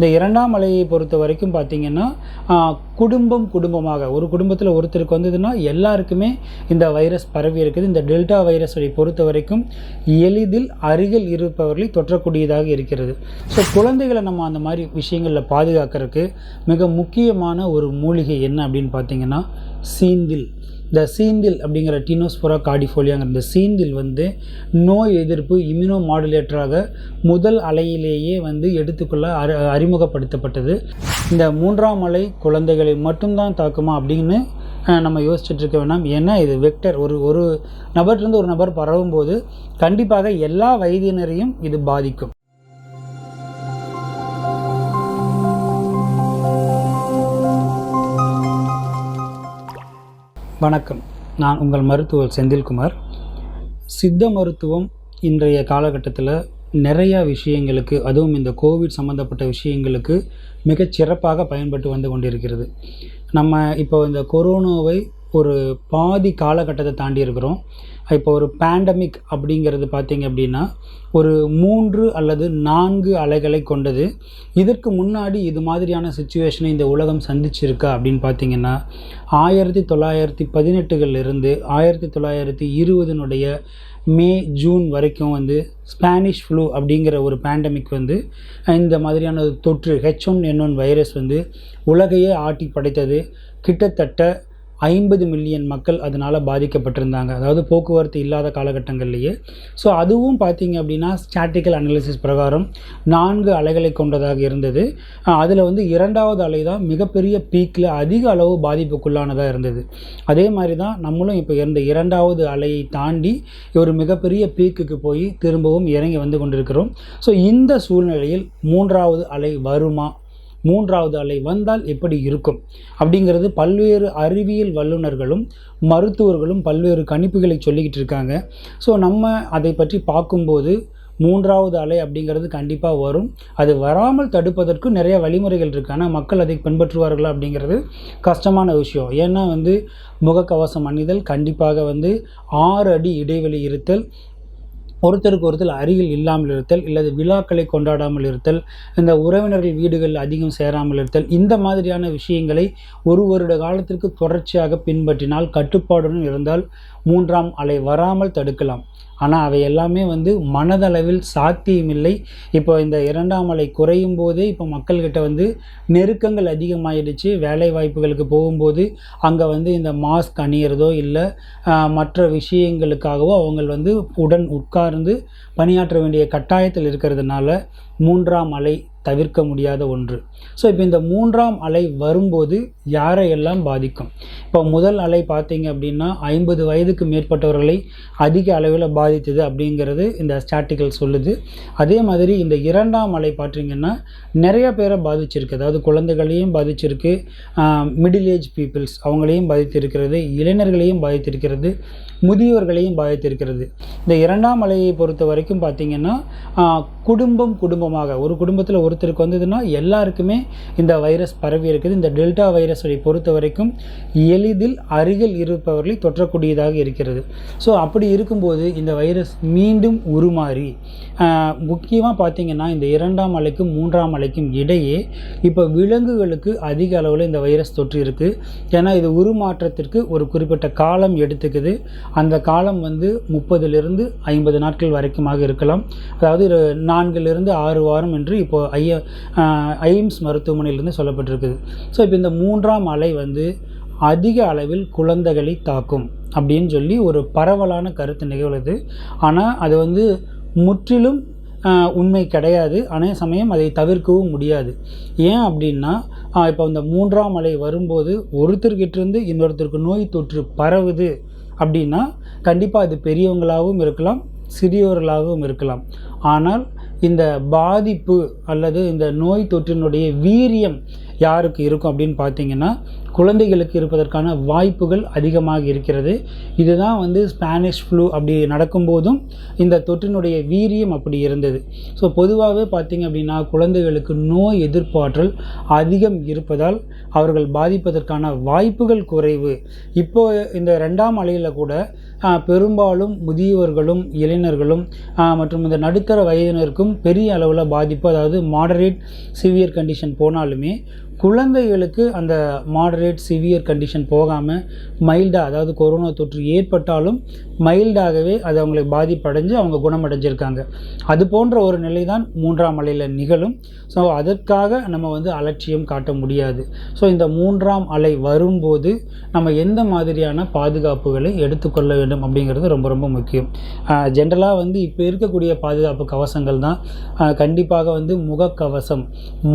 இந்த இரண்டாம் அலையை பொறுத்த வரைக்கும் பார்த்திங்கன்னா குடும்பம் குடும்பமாக ஒரு குடும்பத்தில் ஒருத்தருக்கு வந்ததுன்னா எல்லாருக்குமே இந்த வைரஸ் பரவி இருக்குது. இந்த டெல்டா வைரஸை பொறுத்த வரைக்கும் எளிதில் அருகில் இருப்பவர்களை தொற்றக்கூடியதாக இருக்கிறது. ஸோ குழந்தைகளை நம்ம அந்த மாதிரி விஷயங்களில் பாதுகாக்கிறதுக்கு மிக முக்கியமான ஒரு மூலிகை என்ன அப்படின்னு பார்த்தீங்கன்னா சீந்தில். இந்த சீந்தில் அப்படிங்கிற டினோஸ்போரா கார்டிஃபோலியாங்கிற இந்த சீந்தில் வந்து நோய் எதிர்ப்பு இம்யூனோ மாடுலேட்டராக முதல் அலையிலேயே வந்து எடுத்துக்கொள்ள அறி அறிமுகப்படுத்தப்பட்டது. இந்த மூன்றாம் அலை குழந்தைகளை மட்டும்தான் தாக்குமா அப்படின்னு நம்ம யோசிச்சுட்டு இருக்க வேணாம். ஏன்னா இது வெக்டர் ஒரு ஒரு நபர்லேருந்து ஒரு நபர் பரவும் போது கண்டிப்பாக எல்லா வயதினரையும் இது பாதிக்கும். வணக்கம். நான் உங்கள் மருத்துவர் செந்தில்குமார். சித்த மருத்துவம் இன்றைய காலகட்டத்தில் நிறையா விஷயங்களுக்கு அதுவும் இந்த கோவிட் சம்மந்தப்பட்ட விஷயங்களுக்கு மிகச் சிறப்பாக பயன்பட்டு வந்து கொண்டிருக்கிறது. நம்ம இப்போ இந்த கொரோனாவை ஒரு பாதி காலகட்டத்தை தாண்டி இருக்கிறோம். இப்போ ஒரு பேண்டமிக் அப்படிங்கிறது பார்த்தீங்க அப்படின்னா ஒரு மூன்று அல்லது நான்கு அலைகளை கொண்டது. இதற்கு முன்னாடி இது மாதிரியான சுச்சுவேஷனை இந்த உலகம் சந்திச்சிருக்கா அப்படின்னு பார்த்தீங்கன்னா ஆயிரத்தி தொள்ளாயிரத்தி பதினெட்டுகளிலிருந்து ஆயிரத்தி தொள்ளாயிரத்தி இருபதுனுடைய மே ஜூன் வரைக்கும் வந்து ஸ்பானிஷ் ஃப்ளூ அப்படிங்கிற ஒரு பேண்டமிக் வந்து இந்த மாதிரியான ஒரு தொற்று H one N one virus வந்து உலகையே ஆட்டி படைத்தது. கிட்டத்தட்ட ஐம்பது மில்லியன் மக்கள் அதனால் பாதிக்கப்பட்டிருந்தாங்க. அதாவது போக்குவரத்து இல்லாத காலகட்டங்கள்லேயே. ஸோ அதுவும் பார்த்தீங்க அப்படின்னா ஸ்டாட்டிக்கல் அனாலிசிஸ் பிரகாரம் நான்கு அலைகளை கொண்டதாக இருந்தது. அதில் வந்து இரண்டாவது அலை தான் மிகப்பெரிய பீக்கில் அதிக அளவு பாதிப்புக்குள்ளானதாக இருந்தது. அதே மாதிரி தான் நம்மளும் இப்போ இருந்த இரண்டாவது அலையை தாண்டி ஒரு மிகப்பெரிய பீக்குக்கு போய் திரும்பவும் இறங்கி வந்து கொண்டிருக்கிறோம். ஸோ இந்த சூழ்நிலையில் மூன்றாவது அலை வருமா மூன்றாவது அலை வந்தால் எப்படி இருக்கும்? அப்படிங்கிறது பல்வேறு அறிவியல் வல்லுநர்களும் மருத்துவர்களும் பல்வேறு கணிப்புகளை சொல்லிக்கிட்டு இருக்காங்க. ஸோ நம்ம அதை பற்றி பார்க்கும்போது மூன்றாவது அலை அப்படிங்கிறது கண்டிப்பாக வரும். அது வராமல் தடுப்பதற்கு நிறைய வழிமுறைகள் இருக்குது ஆனால் மக்கள் அதை பின்பற்றுவார்களா அப்படிங்கிறது கஷ்டமான விஷயம். ஏன்னா வந்து முகக்கவசம் அணிதல் கண்டிப்பாக வந்து ஆறு அடி இடைவெளி இருத்தல் ஒருத்தருக்கு ஒருத்தர் அருகில் இல்லாமல் இருத்தல் இல்லது விழாக்களை கொண்டாடாமல் இருத்தல் இந்த உறவினர்கள் வீடுகளில் அதிகம் சேராமல் இருத்தல் இந்த மாதிரியான விஷயங்களை ஒரு வருட காலத்திற்கு தொடர்ச்சியாக பின்பற்றினால் கட்டுப்பாடுடன் இருந்தால் மூன்றாம் அலை வராமல் தடுக்கலாம். ஆனால் அவை எல்லாமே வந்து மனதளவில் சாத்தியமில்லை. இப்போ இந்த இரண்டாம் அலை குறையும் போதே இப்போ மக்கள்கிட்ட வந்து நெருக்கங்கள் அதிகமாயிடுச்சு. வேலை வாய்ப்புகளுக்கு போகும்போது அங்கே வந்து இந்த மாஸ்க் அணியிறதோ இல்லை மற்ற விஷயங்களுக்காகவோ அவங்க வந்து உடன் உட்கார்ந்து பணியாற்ற வேண்டிய கட்டாயத்தில் இருக்கிறதுனால மூன்றாம் அலை தவிர்க்க முடியாத ஒன்று. ஸோ இப்போ இந்த மூன்றாம் அலை வரும்போது யாரையெல்லாம் பாதிக்கும்? இப்போ முதல் அலை பார்த்தீங்க அப்படின்னா ஐம்பது வயதுக்கு மேற்பட்டவர்களை அதிக அளவில் பாதித்தது அப்படிங்கிறது இந்த ஸ்டாட்டிக்கல் சொல்லுது. அதே மாதிரி இந்த இரண்டாம் அலை பார்த்தீங்கன்னா நிறைய பேரை பாதிச்சிருக்கு. அதாவது குழந்தைகளையும் பாதிச்சிருக்கு மிடில் ஏஜ் பீப்புள்ஸ் அவங்களையும் பாதித்திருக்கிறது இளைஞர்களையும் பாதித்திருக்கிறது முதியோர்களையும் பாதித்திருக்கிறது. இந்த இரண்டாம் அலையை பொறுத்த வரைக்கும் பார்த்தீங்கன்னா குடும்பம் குடும்பமாக ஒரு குடும்பத்தில் ஒரு ஒருத்தருக்கு வந்ததுன்னா எல்லாருக்குமே இந்த வைரஸ் பரவி இருக்குது. இந்த டெல்டா வைரஸை பொறுத்த வரைக்கும் எளிதில் அருகில் இருப்பவர்களை தொற்றக்கூடியதாக இருக்கிறது. ஸோ அப்படி இருக்கும்போது இந்த வைரஸ் மீண்டும் உருமாறி முக்கியமாக பார்த்தீங்கன்னா இந்த இரண்டாம் அலைக்கும் மூன்றாம் அலைக்கும் இடையே இப்போ விலங்குகளுக்கு அதிக அளவில் இந்த வைரஸ் தொற்று இருக்குது ஏன்னா இது உருமாற்றத்திற்கு ஒரு குறிப்பிட்ட காலம் எடுத்துக்குது. அந்த காலம் வந்து முப்பதுலேருந்து ஐம்பது நாட்கள் வரைக்குமாக இருக்கலாம். அதாவது நான்கிலிருந்து ஆறு வாரம் என்று இப்போ ஐய ஐம்ஸ் மருத்துவமனையிலிருந்து சொல்லப்பட்டிருக்குது. ஸோ இப்போ இந்த மூன்றாம் அலை வந்து அதிக அளவில் குழந்தைகளை தாக்கும் அப்படின்னு சொல்லி ஒரு பரவலான கருத்து நிகழ்வுது ஆனால் அது வந்து முற்றிலும் உண்மை கிடையாது. அதே சமயம் அதை தவிர்க்கவும் முடியாது. ஏன் அப்படின்னா இப்போ இந்த மூன்றாம் அலை வரும்போது ஒருத்தர்கிட்டருந்து இன்னொருத்தருக்கு நோய் தொற்று பரவுது அப்படின்னா கண்டிப்பாக அது பெரியவங்களாகவும் இருக்கலாம் சிறியவர்களாகவும் இருக்கலாம். ஆனால் இந்த பாதிப்பு அல்லது இந்த நோய் தொற்றினுடைய வீரியம் யாருக்கு இருக்கும் அப்படின்னு பார்த்தீங்கன்னா குழந்தைகளுக்கு இருப்பதற்கான வாய்ப்புகள் அதிகமாக இருக்கிறது. இதுதான் வந்து ஸ்பானிஷ் ஃப்ளூ அப்படி நடக்கும்போதும் இந்த தொற்றினுடைய வீரியம் அப்படி இருந்தது. ஸோ பொதுவாகவே பார்த்திங்க அப்படின்னா குழந்தைகளுக்கு நோய் எதிர்ப்பாற்றல் அதிகம் இருப்பதால் அவர்கள் பாதிப்பதற்கான வாய்ப்புகள் குறைவு. இப்போ இந்த ரெண்டாம் அலையில் கூட பெரும்பாலும் முதியவர்களும் இளைஞர்களும் மற்றும் இந்த நடுத்தர வயதினருக்கும் பெரிய அளவில் பாதிப்பு அதாவது மாடரேட் சிவியர் கண்டிஷன் போனாலுமே குழந்தைகளுக்கு அந்த மாடரேட் சிவியர் கண்டிஷன் போகாமல் மைல்டாக அதாவது கொரோனா தொற்று ஏற்பட்டாலும் மைல்டாகவே அது அவங்களை பாதிப்படைஞ்சு அவங்க குணமடைஞ்சிருக்காங்க. அது போன்ற ஒரு நிலை தான் மூன்றாம் அலையில் நிகழும். ஸோ அதற்காக நம்ம வந்து அலட்சியம் காட்ட முடியாது. ஸோ இந்த மூன்றாம் அலை வரும்போது நம்ம எந்த மாதிரியான பாதுகாப்புகளை எடுத்துக்கொள்ள வேண்டும் அப்படிங்கிறது ரொம்ப ரொம்ப முக்கியம். ஜென்ரலாக வந்து இப்போ இருக்கக்கூடிய பாதுகாப்பு கவசங்கள் தான் கண்டிப்பாக வந்து முகக்கவசம்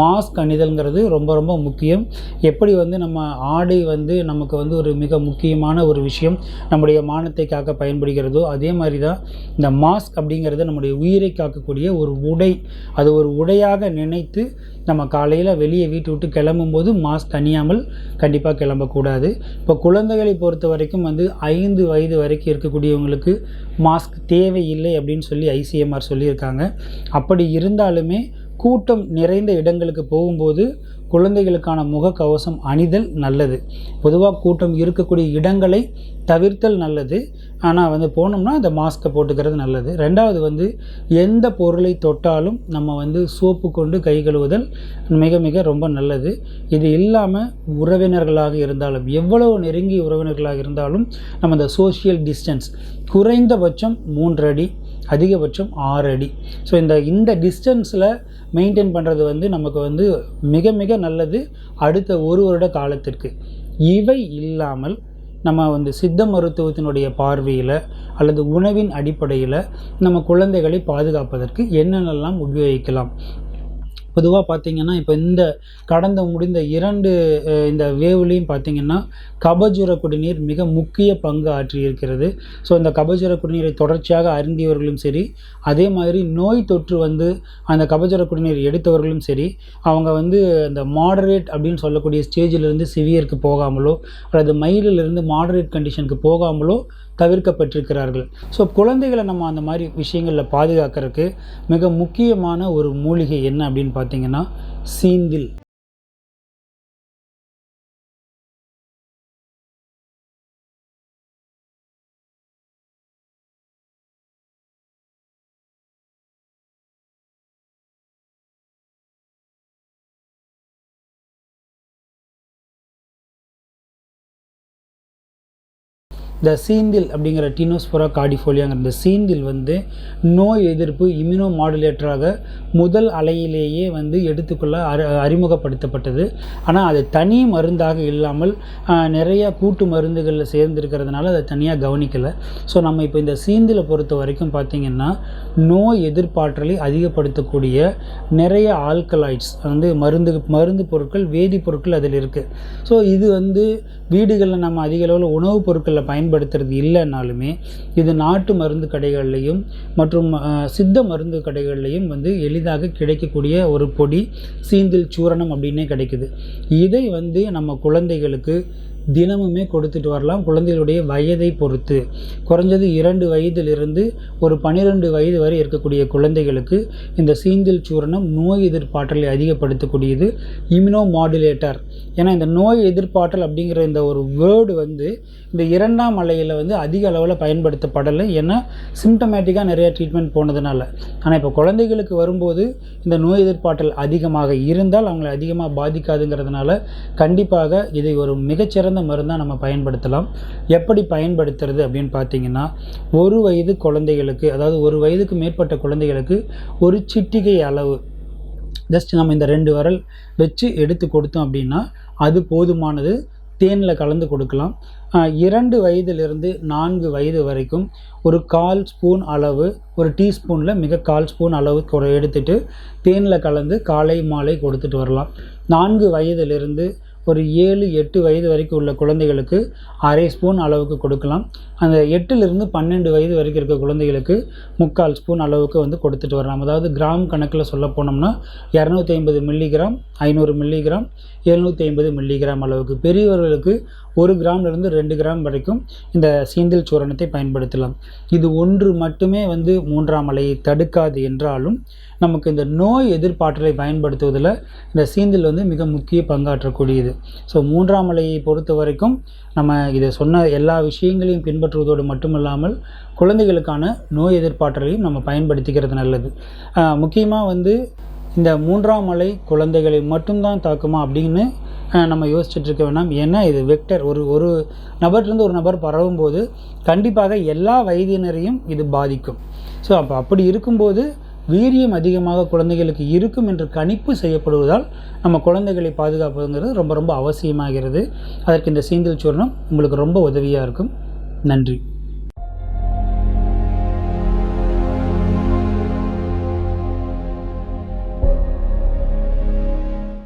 மாஸ்க் அணிதல்ங்கிறது ரொம்ப ரொம்ப முக்கியம். எப்படி வந்து நம்ம ஆடை வந்து நமக்கு வந்து ஒரு மிக முக்கியமான ஒரு விஷயம். நம்முடைய மானத்தை காக்க பயன்படுகிறதோ அதே மாதிரி தான் இந்த மாஸ்க் அப்படிங்கிறது நம்முடைய உயிரை காக்கக்கூடிய ஒரு உடை. அது ஒரு உடையாக நினைத்து நம்ம காலையில் வெளியே வீட்டு விட்டு கிளம்பும்போது மாஸ்க் அணியாமல் கண்டிப்பாக கிளம்பக்கூடாது. இப்போ குழந்தைகளை பொறுத்த வரைக்கும் வந்து ஐந்து வயது வரைக்கும் இருக்கக்கூடியவங்களுக்கு மாஸ்க் தேவையில்லை அப்படின்னு சொல்லி ஐசிஎம்ஆர் சொல்லியிருக்காங்க. அப்படி இருந்தாலுமே கூட்டம் நிறைந்த இடங்களுக்கு போகும்போது குழந்தைகளுக்கான முகக்கவசம் அணிதல் நல்லது. பொதுவாக கூட்டம் இருக்கக்கூடிய இடங்களை தவிர்த்தல் நல்லது. ஆனால் வந்து போனோம்னா அந்த மாஸ்க்கை போட்டுக்கிறது நல்லது. ரெண்டாவது வந்து எந்த பொருளை தொட்டாலும் நம்ம வந்து சோப்பு கொண்டு கை கழுவுதல் மிக மிக ரொம்ப நல்லது. இது இல்லாமல் உறவினர்களாக இருந்தாலும் எவ்வளவு நெருங்கிய உறவினர்களாக இருந்தாலும் நம்ம அந்த சோஷியல் டிஸ்டன்ஸ் குறைந்தபட்சம் மூன்றடி அதிகபட்சம் ஆறு அடி. ஸோ இந்த இந்த டிஸ்டன்ஸில் மெயின்டைன் பண்ணுறது வந்து நமக்கு வந்து மிக மிக நல்லது அடுத்த ஒரு வருட காலத்திற்கு. இவை இல்லாமல் நம்ம வந்து சித்த மருத்துவத்தினுடைய பார்வையில் அல்லது உணவின் அடிப்படையில் நம்ம குழந்தைகளை பாதுகாப்பதற்கு என்னென்னலாம் உபயோகிக்கலாம்? பொதுவாக பார்த்திங்கன்னா இப்போ இந்த கடந்த முடிந்த இரண்டு இந்த வேவ்லேயும் பார்த்திங்கன்னா கபஜுர குடிநீர் மிக முக்கிய பங்கு ஆற்றியிருக்கிறது. ஸோ இந்த கபஜுர குடிநீரை தொடர்ச்சியாக அருந்தியவர்களும் சரி அதே மாதிரி நோய் தொற்று வந்து அந்த கபஜுர குடிநீர் எடுத்தவர்களும் சரி அவங்க வந்து அந்த மாடரேட் அப்படின்னு சொல்லக்கூடிய ஸ்டேஜிலிருந்து சிவியருக்கு போகாமலோ அல்லது மைலிலிருந்து மாடரேட் கண்டிஷனுக்கு போகாமலோ தவிர்க்கப்பட்டிருக்கிறார்கள். ஸோ குழந்தைகளை நம்ம அந்த மாதிரி விஷயங்களில் பாதுகாக்கிறதுக்கு மிக முக்கியமான ஒரு மூலிகை என்ன அப்படின்னு பார்த்தீங்கன்னா சீந்தில். இந்த சீந்தில் அப்படிங்கிற டினோஸ்போரா கார்டிஃபோலியாங்கிற இந்த சீந்தில் வந்து நோய் எதிர்ப்பு இம்யூனோ மாடுலேட்டராக முதல் அலையிலேயே வந்து எடுத்துக்கொள்ள அறி அறிமுகப்படுத்தப்பட்டது. ஆனால் அது தனி மருந்தாக இல்லாமல் நிறையா கூட்டு மருந்துகளில் சேர்ந்துருக்கிறதுனால அதை தனியாக கவனிக்கலை. ஸோ நம்ம இப்போ இந்த சீந்தில் பொறுத்த வரைக்கும் பார்த்திங்கன்னா நோய் எதிர்ப்பாற்றலை அதிகப்படுத்தக்கூடிய நிறைய ஆல்கலாய்ட்ஸ் வந்து மருந்து மருந்து பொருட்கள் வேதிப்பொருட்கள் அதில் இருக்குது ஸோ இது வந்து வீடுகளில் நம்ம அதிக அளவில் உணவுப் பொருட்களில் பயன்படுத்துறது இல்லைனாலுமே இது நாட்டு மருந்து கடைகள்லையும் மற்றும் சித்த மருந்து கடைகள்லையும் வந்து எளிதாக கிடைக்கக்கூடிய ஒரு பொடி சீந்தில் சூரணம் அப்படின்னே கிடைக்குது. இதை வந்து நம்ம குழந்தைகளுக்கு தினமுமே கொடுத்துட்டு வரலாம். குழந்தைகளுடைய வயதை பொறுத்து. குறைஞ்சது இரண்டு வயதிலிருந்து ஒரு பன்னிரெண்டு வயது வரை இருக்கக்கூடிய குழந்தைகளுக்கு இந்த சீந்தில் சூரணம் நோய் எதிர்ப்பாற்றலை அதிகப்படுத்தக்கூடியது. Immuno modulator. ஏன்னா இந்த நோய் எதிர்ப்பாற்றல் அப்படிங்கிற இந்த ஒரு வேர்டு வந்து இந்த இரண்டாம் அலையில் வந்து அதிக அளவில் பயன்படுத்தப்படலை. ஏன்னா சிம்டமேட்டிக்காக நிறைய ட்ரீட்மெண்ட் போனதுனால. ஆனால் இப்போ குழந்தைகளுக்கு வரும்போது இந்த நோய் எதிர்ப்பாற்றல் அதிகமாக இருந்தால் அவங்களை அதிகமாக பாதிக்காதுங்கிறதுனால கண்டிப்பாக இதை ஒரு மிகச்சிறந்த சிறந்த மருந்தாக நம்ம பயன்படுத்தலாம். எப்படி பயன்படுத்துறது அப்படின்னு பார்த்தீங்கன்னா ஒரு வயது குழந்தைகளுக்கு அதாவது ஒரு வயதுக்கு மேற்பட்ட குழந்தைகளுக்கு ஒரு சிட்டிகை அளவு ஜஸ்ட் நம்ம இந்த ரெண்டு வரல் வச்சு எடுத்து கொடுத்தோம் அப்படின்னா அது போதுமானது. தேனில் கலந்து கொடுக்கலாம். இரண்டு வயதிலிருந்து நான்கு வயது வரைக்கும் ஒரு கால் ஸ்பூன் அளவு ஒரு டீஸ்பூனில் மிக கால் ஸ்பூன் அளவு எடுத்துகிட்டு தேனில் கலந்து காலை மாலை கொடுத்துட்டு வரலாம். நான்கு வயதிலிருந்து ஒரு ஏழு எட்டு வயது வரைக்கும் உள்ள குழந்தைகளுக்கு அரை ஸ்பூன் அளவுக்கு கொடுக்கலாம். அந்த எட்டுலேருந்து பன்னெண்டு வயது வரைக்கும் இருக்க குழந்தைகளுக்கு முக்கால் ஸ்பூன் அளவுக்கு வந்து கொடுத்துட்டு வரலாம். அதாவது கிராம் கணக்கில் சொல்ல போனோம்னா இரநூத்தி ஐம்பது மில்லிகிராம் ஐநூறு மில்லிகிராம் எழுநூற்றி ஐம்பது மில்லிகிராம் அளவுக்கு. பெரியவர்களுக்கு ஒரு கிராம்லேருந்து ரெண்டு கிராம் வரைக்கும் இந்த சீந்தில் சூரணத்தை பயன்படுத்தலாம். இது ஒன்று மட்டுமே வந்து மூன்றாம் அலையை தடுக்காது என்றாலும் நமக்கு இந்த நோய் எதிர்ப்பாற்றலை பயன்படுத்துவதில் இந்த சீந்தில் வந்து மிக முக்கிய பங்காற்றக்கூடியது. ஸோ மூன்றாம் அலையை பொறுத்த வரைக்கும் நம்ம இதை சொன்ன எல்லா விஷயங்களையும் பின்பற்றுவதோடு மட்டுமல்லாமல் குழந்தைகளுக்கான நோய் எதிர்ப்பாற்றலையும் நம்ம பயன்படுத்திக்கிறது நல்லது. முக்கியமாக வந்து இந்த மூன்றாம் அலை குழந்தைகளை மட்டும்தான் தாக்குமா அப்படின்னு நம்ம யோசிச்சுட்டு இருக்க வேணாம் ஏன்னா இது வெக்டர் ஒரு ஒரு நபர்லேருந்து ஒரு நபர் பரவும் போது கண்டிப்பாக எல்லா வயதினரையும் இது பாதிக்கும். ஸோ அப்போ அப்படி இருக்கும்போது வீரியம் அதிகமாக குழந்தைகளுக்கு இருக்கும் என்று கணிப்பு செய்யப்படுவதால் நம்ம குழந்தைகளை பாதுகாப்புங்கிறது ரொம்ப ரொம்ப அவசியமாகிறது. அதற்கு இந்த சீந்தல் சூர்ணம் உங்களுக்கு ரொம்ப உதவியாக இருக்கும். நன்றி.